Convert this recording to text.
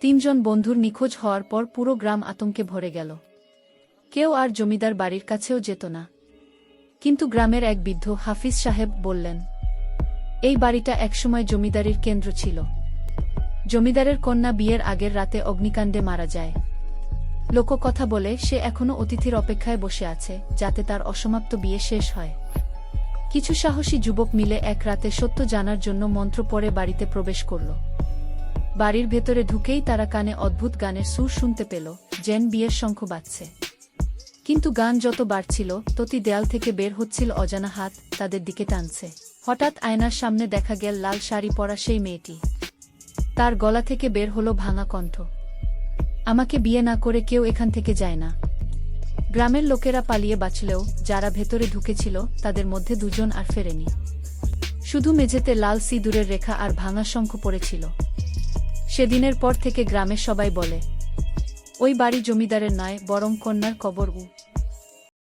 তিনজন বন্ধুর নিখোঁজ হওয়ার পর পুরো গ্রাম আতঙ্কে ভরে গেল। কেউ আর জমিদার বাড়ির কাছেও যেত না। কিন্তু গ্রামের এক বৃদ্ধ হাফিজ সাহেব বললেন, এই বাড়িটা একসময় জমিদারির কেন্দ্র ছিল। জমিদারের কন্যা বিয়ের আগের রাতে অগ্নিকাণ্ডে মারা যায়। লোককথা বলে সে এখনও অতিথির অপেক্ষায় বসে আছে, যাতে তার অসমাপ্ত বিয়ে শেষ হয়। কিছু সাহসী যুবক মিলে এক রাতে সত্য জানার জন্য মন্ত্র পরে বাড়িতে প্রবেশ করল। বাড়ির ভেতরে ঢুকেই তারা কানে অদ্ভুত গানের সুর শুনতে পেল জেন বিয়ের শঙ্খ বাজছে। কিন্তু গান যত বাড়ছিল ততি দেয়াল থেকে বের হচ্ছিল অজানা হাত তাদের দিকে টানছে। হঠাৎ আয়নার সামনে দেখা গেল লাল শাড়ি পরা সেই মেয়েটি। তার গলা থেকে বের হলো ভাঙা কণ্ঠ। আমাকে বিয়ে না করে কেউ এখান থেকে যায় না। গ্রামের লোকেরা পালিয়ে বাঁচলেও যারা ভেতরে ঢুকেছিল, তাদের মধ্যে দুজন আর ফেরেনি। শুধু মেঝেতে লাল সিঁদুরের রেখা আর ভাঙা শঙ্খ পড়েছিল। সেদিনের পর থেকে গ্রামের সবাই বলে ওই বাড়ি জমিদারের নয় বরং কন্যার কবর উ।